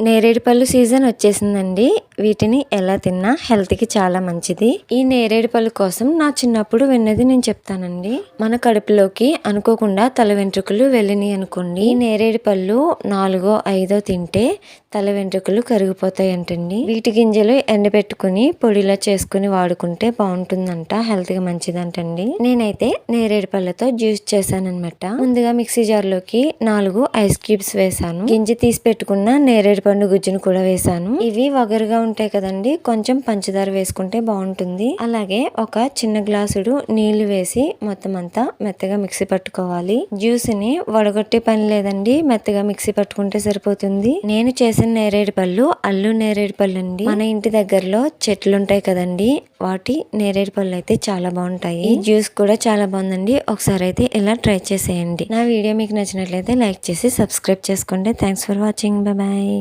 నేరేడుపళ్ళు సీజన్ వచ్చేసిందండి. వీటిని ఎలా తిన్నా హెల్త్కి చాలా మంచిది. ఈ నేరేడుపళ్ళు కోసం నా చిన్నప్పుడు విన్నది నేను చెప్తానండి. మన కడుపులోకి అనుకోకుండా తల వెంట్రుకలు వెళ్ళినాయి అనుకోండి. ఈ నేరేడుపళ్ళు నాలుగో ఐదో తింటే తల వెంట్రుకలు కరిగిపోతాయి అంటండి వీటి గింజలు ఎండబెట్టుకుని పొడిలా చేసుకుని వాడుకుంటే బాగుంటుందంట హెల్త్కి మంచిదంటండి. నేనైతే నేరేడు పళ్ళతో జ్యూస్ చేశానన్నమాట. ముందుగా మిక్సీ జార్లోకి నాలుగు ఐస్ క్యూబ్స్ వేసాను గింజ తీసి పెట్టుకున్న నేరేడు పండు గుజ్జును కూడా వేసాను ఇవి వగరుగా ఉంటాయి కదండి కొంచెం పంచదార వేసుకుంటే బాగుంటుంది. అలాగే ఒక చిన్న గ్లాసుడు నీళ్ళు వేసి మొత్తం అంతా మెత్తగా మిక్సీ పట్టుకోవాలి. జ్యూస్ని వడగొట్టే పని లేదండి మెత్తగా మిక్సీ పట్టుకుంటే సరిపోతుంది. నేను చేసిన నేరేడు పళ్ళు అల్లు నేరేడు పళ్ళు అండి మన ఇంటి దగ్గరలో చెట్లు ఉంటాయి కదండి వాటి నేరేడు పళ్ళు అయితే చాలా బాగుంటాయి. ఈ జ్యూస్ కూడా చాలా బాగుందండి ఒకసారి అయితే ఇలా ట్రై చేసేయండి. నా వీడియో మీకు నచ్చినట్లయితే లైక్ చేసి సబ్స్క్రైబ్ చేసుకోండి. Thanks for watching. బాయ్.